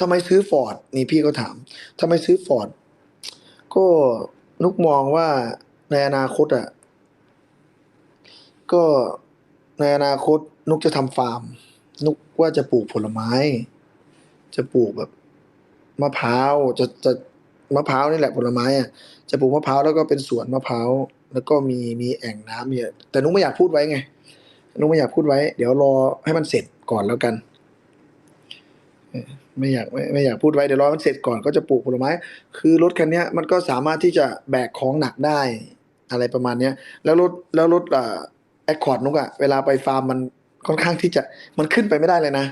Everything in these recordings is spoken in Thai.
ทำไมซื้อฟอร์ดนี่พี่ก็ถามทำไมซื้อฟอร์ดก็นุกมองว่าในอนาคตอะก็ในอนาคตนุกจะทำฟาร์ม นุกว่าจะปลูกผลไม้ จะปลูกแบบมะพร้าวจะจะมะพร้าวนี่แหละผลไม้อะจะปลูกมะพร้าวแล้วก็เป็นสวนมะพร้าวแล้วก็มีมีแอ่งน้ำเนี่ยแต่นุกไม่อยากพูดไว้ไงนุกไม่อยากพูดไว้ เดี๋ยวรอให้มันเสร็จก่อนแล้วกัน ไม่อยากไม่ไม่อยากพูดไว้เดี๋ยวรอมันเสร็จก่อนก็จะปลูกผลไม้ คือรถคันนี้มันก็สามารถที่จะแบกของหนักได้อะไรประมาณเนี้ย แล้วรถแล้วรถอ่าแอคคอร์ดนุกอะเวลาไปฟาร์มมันค่อนข้างที่จะมันขึ้นไปไม่ได้เลยนะ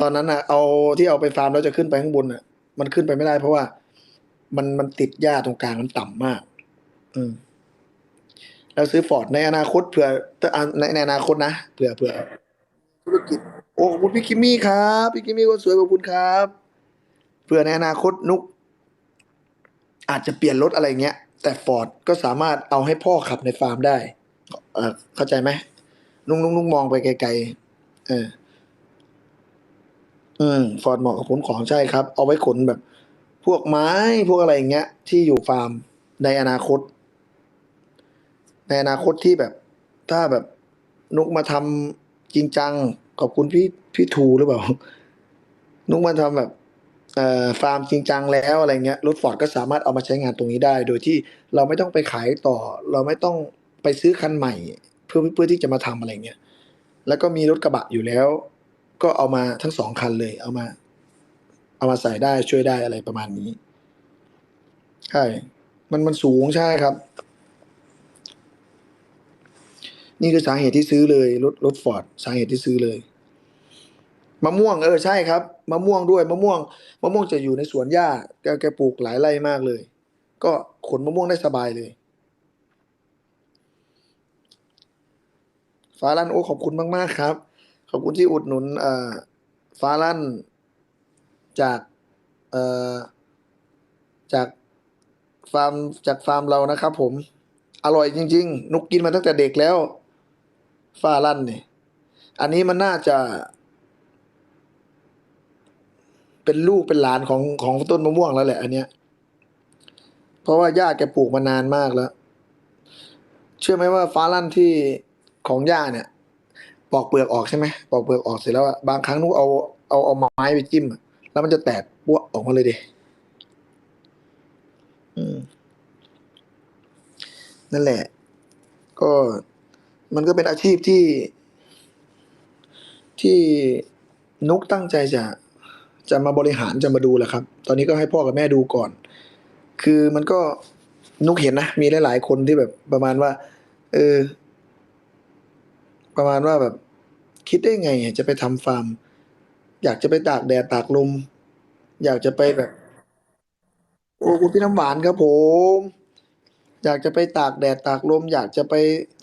ตอนนั้นอะเอาที่เอาไปฟาร์มแล้วจะขึ้นไปข้างบนอะมันขึ้นไปไม่ได้เพราะว่า มันมันติดหญ้าตรงกลางมันต่ำมากอืมแล้วซื้อฟอร์ดในอนาคตเผื่อในในอนาคตนะเผื่อเผื่อธุรกิจ โอ้ขอบคุณพี่คิมมี่ครับพี่คิมมี่คนสวยขอบคุณครับเผื่อในอนาคตนุก อาจจะเปลี่ยนรถอะไรเงี้ย แต่ฟอร์ดก็สามารถเอาให้พ่อขับในฟาร์มได้ เออเข้าใจไหมนุ้งนุ้งนุ้งมองไปไกลๆเอออืมฟอร์ดเหมาะกับขนของใช่ครับ เอาไว้ขนแบบ พวกไม้พวกอะไรอย่างเงี้ย ที่อยู่ฟาร์มในอนาคต ในอนาคตที่แบบ ถ้าแบบนุกมาทำจริงจัง ขอบคุณพี่พี่ทูหรือเปล่า นุกมาทำแบบฟาร์มจริงจังแล้วอะไรเงี้ยรถฟอร์ดก็สามารถเอามาใช้งานตรงนี้ได้ โดยที่เราไม่ต้องไปขายต่อ เราไม่ต้องไปซื้อคันใหม่ เพื่อเพื่อที่จะมาทำอะไรเงี้ยแล้วก็มีรถกระบะอยู่แล้ว ก็เอามาทั้งสองคันเลย เอามา เอามาใส่ได้ช่วยได้อะไรประมาณนี้ใช่มันมันสูงใช่ครับ นี่คือสาเหตุที่ซื้อเลยรถรถฟอร์ดสาเหตุที่ซื้อเลยมะม่วงเออใช่ครับมะม่วงด้วยมะม่วงมะม่วงจะอยู่ในสวนหญ้าแกแกปลูกหลายไร่มากเลย ก็ขนมะม่วงได้สบายเลยฟ้าลั่นโอ้ขอบคุณมากๆครับ ขอบคุณที่อุดหนุนเอ่อฟ้าลั่นจากเอ่อจากฟาร์มจากฟาร์มเรานะครับผมอร่อยจริง ๆ นุกกินมาตั้งแต่เด็กแล้ว ฟ้าลั่นเนี่ยอันนี้มันน่าจะ เป็นลูกเป็นหลานของของต้นมะม่วงแล้วแหละ อันเนี้ย เพราะว่าย่าแกปลูกมานานมากแล้ว เชื่อไหมว่าฟ้าลั่นที่ของย่าเนี่ยปอกเปลือกออกใช่ไหมปอกเปลือกออกเสร็จแล้วอะบางครั้งนุกเอาเอาเอาไม้ไปจิ้มแล้วมันจะแตกปั้วออกมาเลยดิอืมนั่นแหละ ก็ มันก็เป็นอาชีพที่ที่นุกตั้งใจจะจะมาบริหารจะมาดูแหละครับ ตอนนี้ก็ให้พ่อกับแม่ดูก่อน คือมันก็นุกเห็นนะ มีหลายๆคนที่แบบประมาณว่า เออ ประมาณว่าแบบ คิดได้ไงจะไปทำฟาร์ม อยากจะไปตากแดดตากลม อยากจะไปแบบ โอ้คุณพี่น้ำหวานครับผม อยากจะไปตากแดดตากลม อยากจะไป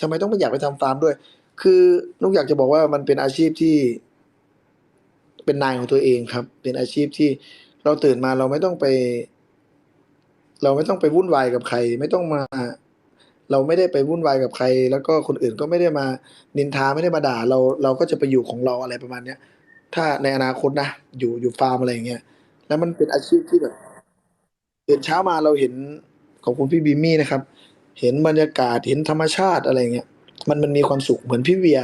ทำไมต้องไปอยากไปทำฟาร์มด้วย คือนุกอยากจะบอกว่ามันเป็นอาชีพที่ เป็นนายของตัวเองครับ เป็นอาชีพที่เราตื่นมาเราไม่ต้องไป เราไม่ต้องไปวุ่นวายกับใคร ไม่ต้องมา เราไม่ได้ไปวุ่นวายกับใคร แล้วก็คนอื่นก็ไม่ได้มานินทาไม่ได้มาด่า เราเราก็จะไปอยู่ของเราอะไรประมาณเนี้ยถ้าในอนาคตนะอยู่อยู่ฟาร์มอะไรอย่างเงี้ยแล้วมันเป็นอาชีพที่แบบตื่นเช้ามาเราเห็น ขอบคุณพี่บีมี่นะครับ เห็นบรรยากาศเห็นธรรมชาติอะไรเงี้ยมันมันมีความสุขเหมือนพี่เวีย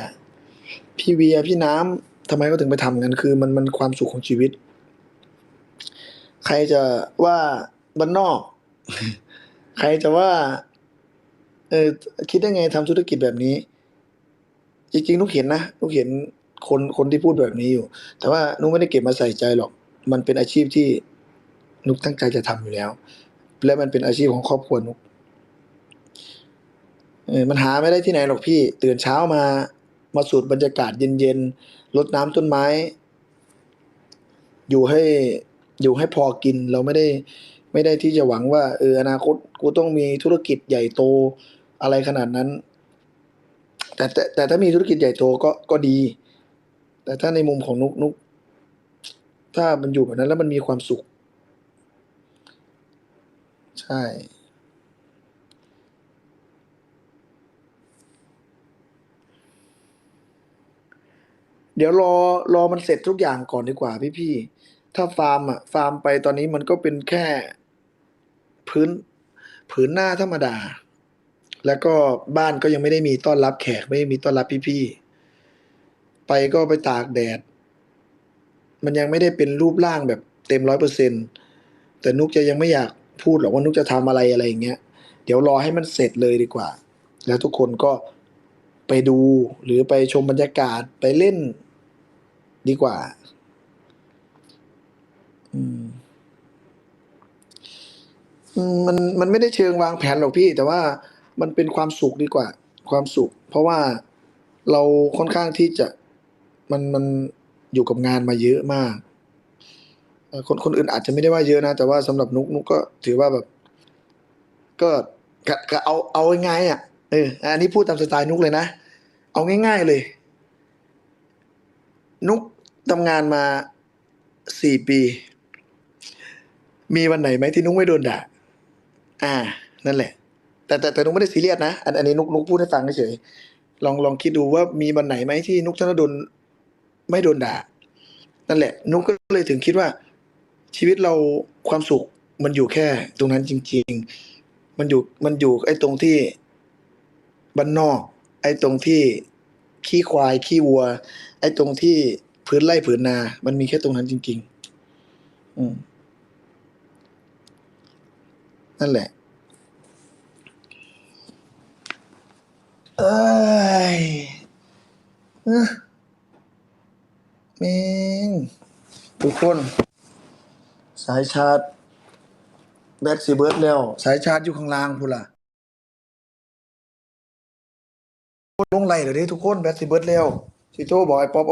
พี่เวียพี่น้ำทำไมเขาถึงไปทำกันคือมันมันความสุขของชีวิต ใครจะว่าบ้านนอก ใครจะว่า เออคิดได้ไงทำธุรกิจแบบนี้ จริงๆนุกเห็นนะนุกเห็นคนคนที่พูดแบบนี้อยู่ แต่ว่านุกไม่ได้เก็บมาใส่ใจหรอก มันเป็นอาชีพที่นุกตั้งใจจะทำอยู่แล้ว และมันเป็นอาชีพของครอบครัวนุกเออมันหาไม่ได้ที่ไหนหรอกพี่ ตื่นเช้ามามาสูดบรรยากาศเย็นๆรดน้ำต้นไม้ อยู่ให้อยู่ให้พอกินเราไม่ได้ไม่ได้ที่จะหวังว่าเอออนาคตกูต้องมีธุรกิจใหญ่โตอะไรขนาดนั้น แต่แต่แต่ถ้ามีธุรกิจใหญ่โตก็ก็ดี แต่ถ้าในมุมของนุกนุกถ้ามันอยู่แบบนั้นแล้วมันมีความสุข ใช่ เดี๋ยวรอรอมันเสร็จทุกอย่างก่อนดีกว่าพี่พี่ถ้าฟาร์มอะฟาร์มไปตอนนี้มันก็เป็นแค่ พื้นผืนหน้าธรรมดา แล้วก็บ้านก็ยังไม่ได้มีต้อนรับแขกไม่ได้มีต้อนรับพี่ๆไปก็ไปตากแดด มันยังไม่ได้เป็นรูปร่างแบบเต็มร้อยเปอร์เซ็นแต่นุกจะยังไม่อยาก พูดหรอกว่านุกจะทำอะไรอะไรอย่างเงี้ย เดี๋ยวรอให้มันเสร็จเลยดีกว่า แล้วทุกคนก็ไปดูหรือไปชมบรรยากาศไปเล่นดีกว่า อืมมันมันไม่ได้เชิงวางแผนหรอกพี่ แต่ว่ามันเป็นความสุขดีกว่า ความสุข เพราะว่าเราค่อนข้างที่จะมันมันอยู่กับงานมาเยอะมาก คนคนอื่นอาจจะไม่ได้ว่าเยอะนะ แต่ว่าสำหรับนุกนุกก็ถือว่าแบบ ก็ก็ก็เอาเอาง่ายๆอะเอออันนี้พูดตามสไตล์นุกเลยนะ เอาง่าย ๆเลย นุกทำงานมาสี่ปี มีวันไหนไหมที่นุกไม่โดนด่าอ่า นั่นแหละ แต่แต่แต่นุกไม่ได้ซีเรียสนะอันอันนี้นุกนุกพูดให้ฟังเฉยลองลองคิดดูว่ามีวันไหนไหมที่นุกธนดลไม่โดนด่า นั่นแหละ นุกก็เลยถึงคิดว่า ชีวิตเราความสุขมันอยู่แค่ตรงนั้นจริง ๆ มันอยู่มันอยู่ไอ้ตรงที่บ้านนอก ไอ้ตรงที่ขี้ควายขี้วัว ไอ้ตรงที่พื้นไร่ผืนนา มันมีแค่ตรงนั้นจริง ๆ อืมนั่นแหละ เอ้ยเออแม่งทุกคนายชาร์จแบตสิเบิร์ดแล้ว สายชาร์จอยู่ข้างล่างพูนล่ะลงไหลเดี๋ยวนี้ทุกคนแบตสิเบิร์ดแล้วสิโทรบอกไอ้ป๊อป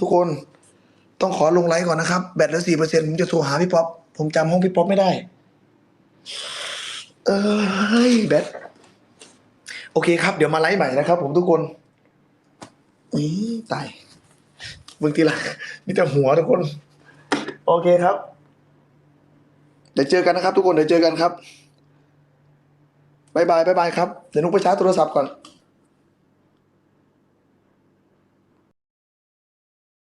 ทุกคนต้องขอลงไลฟ์ก่อนนะครับ แบตเหลือสี่เปอร์เซ็นผมจะโทรหาพี่ป๊อป ผมจำห้องพี่ป๊อปไม่ได้ เอ้ยแบต โอเคครับ เดี๋ยวมาไลฟ์ใหม่นะครับผมทุกคน อีตายมึงทีละมีแต่หัวทุกคน โอเคครับ เดี๋ยวเจอกันนะครับ ทุกคนเดี๋ยวเจอกันครับบายบายบายบายครับ เดี๋ยวนุกไปชาร์จโทรศัพท์ก่อน